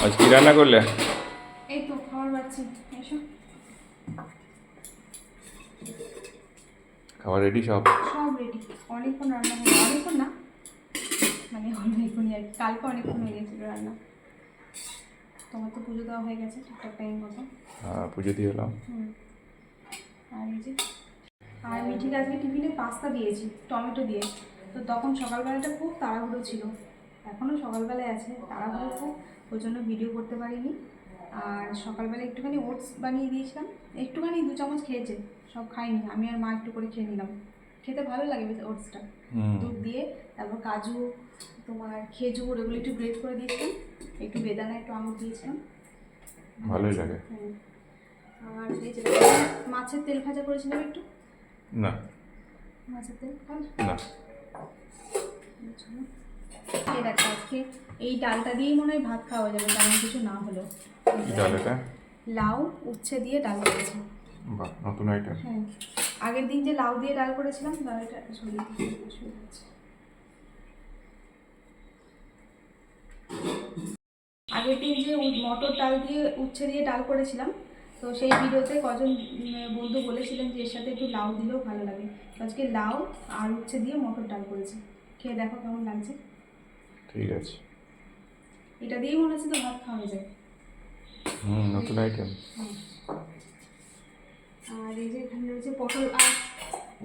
আজ কি রান্না করলে? এই তো খাবার পাচ্ছি এসো। খাবার রেডি সব? সব রেডি অনেকক্ষণ রান্না হয়ে অনেকক্ষণ না মানে অনেকক্ষণই আর। কালকে অনেকক্ষণ হয়ে গেছিল রান্না। তোমার তো পুজো দেওয়া হয়ে গেছে ঠিকঠাক টাইম মতো। আহ, পুজো দিয়ে এলাম। আর এই যে আর মিঠিকে আজকে টিফিনে পাস্তা দিয়েছি টমেটো দিয়ে। তো তখন সকালবেলাটা খুব তাড়াহুড়ো ছিল। এখনও সকালবেলায় আছে তারা খুব ওই জন্য ভিডিও করতে পারিনি। আর সকালবেলা একটুখানি ওটস বানিয়ে দিয়েছিলাম একটুখানি দু চামচ খেয়েছে সব খাইনি আমি আর মা একটু করে খেয়ে নিলাম। খেতে ভালো লাগে বেশ ওটসটা দুধ দিয়ে তারপর কাজু তোমার খেজুর এগুলো একটু গ্রেট করে দিয়েছিলাম একটু বেদানা একটু আঙুর দিয়েছিলাম। ভালোই লাগে। আর এই যে মাছের তেল ভাজা করেছিলাম একটু? না। মাছের তেল না। দেখো আজকে এই ডালটা দিয়েই মনে হয় ভাত খাওয়া যাবে তেমন কিছু না হলেও। কি ডাল এটা? লাউ উচ্ছে দিয়ে ডাল করেছি। বাহ নতুন আইটেম হ্যাঁ। আগের দিন যে লাউ দিয়ে ডাল করেছিলাম ডালটা দিয়ে আগের দিন যে মটর ডাল দিয়ে উচ্ছে দিয়ে ডাল করেছিলাম তো সেই ভিডিওতে কজন বন্ধু বলেছিলেন যে এর সাথে একটু লাউ দিলেও ভালো লাগে। আজকে লাউ আর উচ্ছে দিয়ে মটর ডাল করেছি। খেয়ে দেখো কেমন লাগছে। ঠিক আছে। এটা দিয়েই মনে হচ্ছে তো ভাত খাওয়া যায়। হুম নতুন আইটেম আর এই যে এখানে রয়েছে পটল আর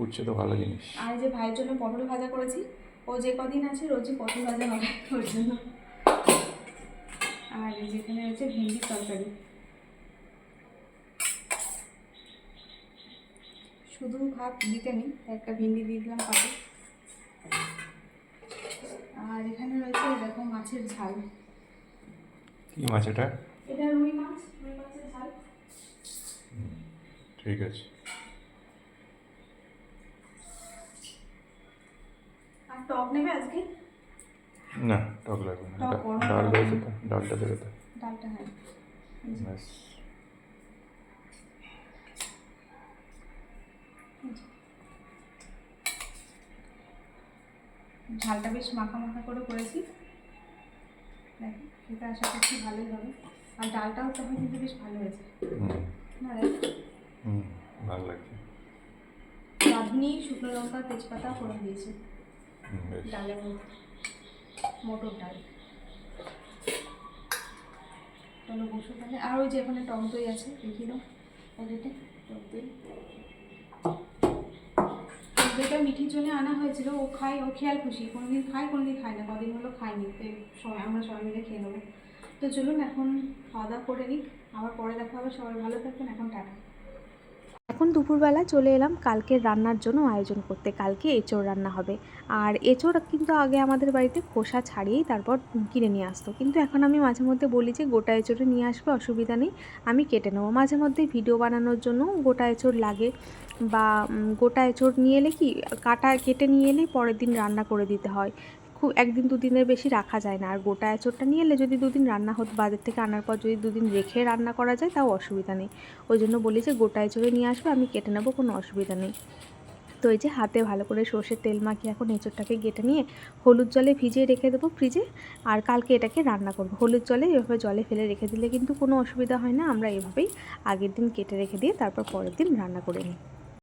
উচ্ছে তো ভালো জিনিস। আর এই যে ভাইয়ের জন্য পটল ভাজা করেছি। ও যে কদিন আছে রোজই পটল ভাজা হবে ওর জন্য। আর এই যে এখানে রয়েছে ভেন্ডির তরকারি। শুধু ভাত দিতে নেই একটা ভেন্ডি দিয়ে দিলাম পাতে আর এখানে রয়েছে দেখো মাছের ঝাল। কি মাছ এটা? এটা রুই মাছ রুই মাছের ঝাল। ঠিক আছে। আর টক নেবে আজকে? না টক লাগবে না। ডাল। রয়েছে তো ডালটা দেবে তো। ডালটা হ্যাঁ। ব্যাস। ঝালটা বেশ মাখা মাখা করে করেছি। সেটা আশা করছি ভালোই হবে। আর ডালটাও তখন কিন্তু বেশ ভালো হয়েছে। হুম। না ভালো লাগছে। রাঁধুনি শুকনো লঙ্কা তেজপাতা করে দিয়েছি। ডালের মটর ডাল। চলো বসো তাহলে। আর ওই যে এখানে টক দই আছে দাও। প্যাকেটে টক দই। দইটা মিঠির জন্য আনা হয়েছিল, ও খায়, ও খেয়াল খুশি, কোনোদিন খায় কোনোদিন খায় না, কদিন হলো খায়নি, তো আমরা সবাই মিলে খেয়ে নেব। তো চলুন এখন খাওয়া দাওয়া করে নিই, আবার পরে দেখা হবে, সবাই ভালো থাকবেন, এখন টাটা। এখন দুপুরবেলা চলে এলাম কালকের রান্নার জন্য আয়োজন করতে। কালকে এঁচোড় রান্না হবে। আর এঁচোড় কিন্তু আগে আমাদের বাড়িতে খোসা ছাড়িয়েই তারপর কিনে নিয়ে আসতো। কিন্তু এখন আমি মাঝে মধ্যে বলি যে, গোটা এঁচোড়ে নিয়ে আসবে, অসুবিধা নেই, আমি কেটে নেব। মাঝে মধ্যে ভিডিও বানানোর জন্য গোটা এঁচোড় লাগে বা গোটা এঁচোড় নিয়ে এলে কি, কাটা, কেটে নিয়ে এলেই পরের দিন রান্না করে দিতে হয়। খুব একদিন দুদিনের বেশি রাখা যায় না। আর গোটা এঁচোড়টা নিয়ে এলে যদি দুদিন রান্না হতো, বাজার থেকে আনার পর যদি দুদিন রেখে রান্না করা যায়, তাও অসুবিধা নেই। ওই জন্য বলি যে, গোটা এঁচড়ে নিয়ে আসবে, আমি কেটে নেব, কোনো অসুবিধা নেই। তো এই যে, হাতে ভালো করে সর্ষের তেল মাখিয়ে এখন এঁচড়টাকে কেটে নিয়ে হলুদ জলে ভিজিয়ে রেখে দেবো ফ্রিজে, আর কালকে এটাকে রান্না করব। হলুদ জলে এভাবে জলে ফেলে রেখে দিলে কিন্তু কোনো অসুবিধা হয় না। আমরা এভাবেই আগের দিন কেটে রেখে দিয়ে, তারপর পরের দিন রান্না করে নিই।